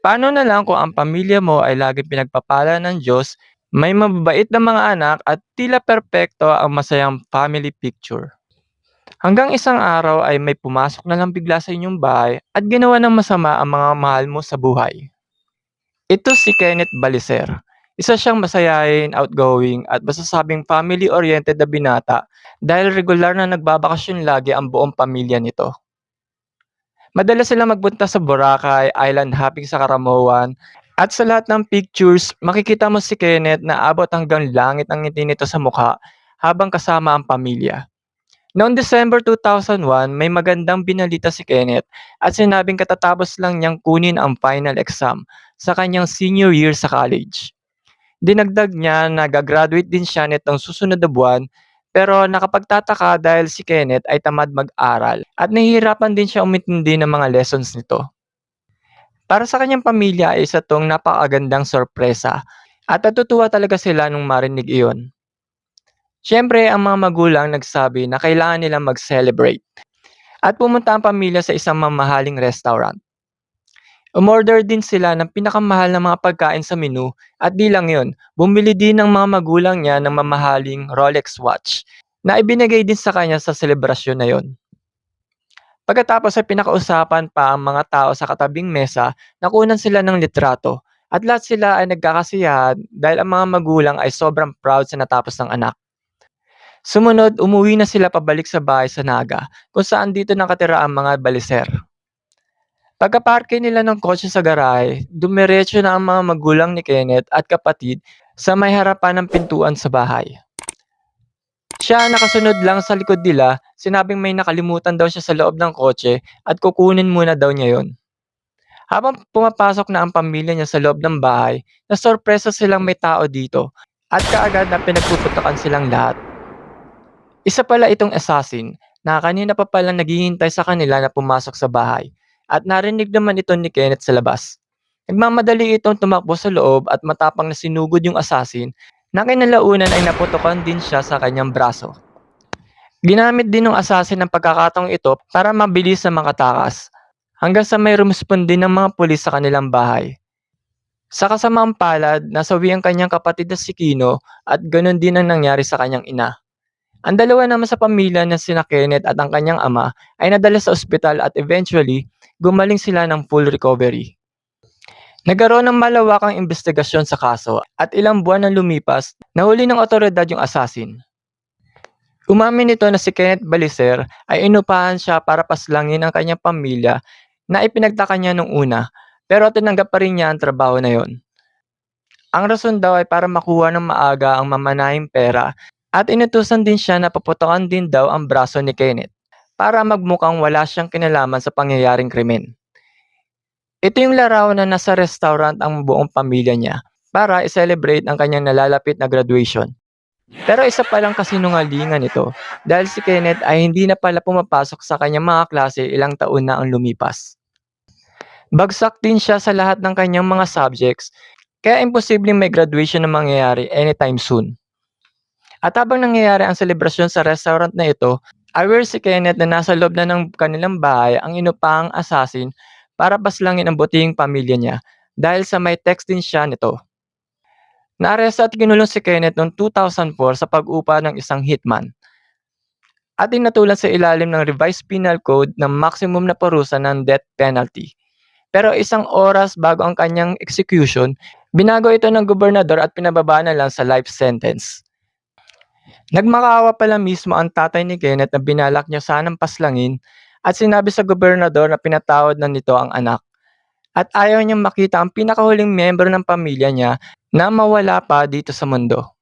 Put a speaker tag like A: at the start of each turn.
A: Paano na lang kung ang pamilya mo ay laging pinagpapala ng Diyos, may mababait na mga anak at tila perpekto ang masayang family picture. Hanggang isang araw ay may pumasok na lang bigla sa inyong bahay at ginawa ng masama ang mga mahal mo sa buhay. Ito si Kenneth Baliser. Isa siyang masayahin, outgoing at masasabing family-oriented na binata dahil regular na nagbabakasyon lagi ang buong pamilya nito. Madalas sila magpunta sa Boracay, island hopping sa Karamoan, at sa lahat ng pictures, makikita mo si Kenneth na abot hanggang langit ang ngiti nito sa mukha habang kasama ang pamilya. Noong December 2001, may magandang binalita si Kenneth at sinabing katatapos lang niyang kunin ang final exam sa kanyang senior year sa college. Dinagdag niya na gagraduate din siya nitong susunod na buwan pero nakapagtataka dahil si Kenneth ay tamad mag-aral at nahihirapan din siya umintindi ng mga lessons nito. Para sa kanyang pamilya ay isa tong napakagandang sorpresa at natutuwa talaga sila nung marinig iyon. Siyempre, ang mga magulang nagsabi na kailangan nilang mag-celebrate at pumunta ang pamilya sa isang mamahaling restaurant. Umorder din sila ng pinakamahal na mga pagkain sa menu at di lang yun, bumili din ng mga magulang niya ng mamahaling Rolex watch na ibinigay din sa kanya sa selebrasyon na yon. Pagkatapos ay pinakausapan pa ang mga tao sa katabing mesa na kunan sila ng litrato at lahat sila ay nagkakasiyahan dahil ang mga magulang ay sobrang proud sa natapos ng anak. Sumunod, umuwi na sila pabalik sa bahay sa Naga kung saan dito nakatira ang mga baliser. Pagkaparke nila ng kotse sa garahe, dumiretso na ang mga magulang ni Kenneth at kapatid sa may harapan ng pintuan sa bahay. Siya nakasunod lang sa likod nila, sinabing may nakalimutan daw siya sa loob ng kotse at kukunin muna daw niya yon. Habang pumapasok na ang pamilya niya sa loob ng bahay, nasorpresa silang may tao dito at kaagad na pinagpuputokan silang lahat. Isa pala itong assassin na kanina pa palang naghihintay sa kanila na pumasok sa bahay at narinig naman ito ni Kenneth sa labas. Nagmamadali itong tumakbo sa loob at matapang na sinugod yung assassin na kinalaunan ay naputokan din siya sa kanyang braso. Ginamit din ng assassin ang pagkakataong ito para mabilis na makatakas hanggang sa may rumuspondi ng mga pulis sa kanilang bahay. Sa kasamaang palad, nasawi ang kanyang kapatid na si Kino at ganun din ang nangyari sa kanyang ina. Ang dalawa naman sa pamilya na sina Kenneth at ang kanyang ama ay nadala sa ospital at eventually gumaling sila ng full recovery. Nagkaroon ng malawakang investigasyon sa kaso at ilang buwan nang lumipas, nahuli ng otoridad yung assassin. Umamin nito na si Kenneth Baliser ay inupahan siya para paslangin ang kanyang pamilya na ipinagtaka niya nung una pero tinanggap pa rin niya ang trabaho na yon. Ang rason daw ay para makuha ng maaga ang mamanahing pera at inutusan din siya na paputokan din daw ang braso ni Kenneth para magmukhang wala siyang kinalaman sa pangyayaring krimen. Ito yung larawan na nasa restaurant ang buong pamilya niya para i-celebrate ang kanyang nalalapit na graduation. Pero isa pa lang kasinungalingan ito dahil si Kenneth ay hindi na pala pumapasok sa kanyang mga klase ilang taon na ang lumipas. Bagsak din siya sa lahat ng kanyang mga subjects kaya imposibleng may graduation na mangyayari anytime soon. At habang nangyayari ang selebrasyon sa restaurant na ito, aware si Kenneth na nasa loob na ng kanilang bahay ang inupang assassin para paslangin ang butihing pamilya niya dahil sa may text din siya nito. Naaresto at kinulong si Kenneth noong 2004 sa pag-upa ng isang hitman at inatulan sa ilalim ng revised penal code ng maximum na parusa ng death penalty. Pero isang oras bago ang kanyang execution, binago ito ng gobernador at pinababa na lang sa life sentence. Nagmakaawa pala mismo ang tatay ni Kenneth na binalak niya sanang paslangin at sinabi sa gobernador na pinatawad na nito ang anak. At ayaw niyang makita ang pinakahuling miyembro ng pamilya niya na mawala pa dito sa mundo.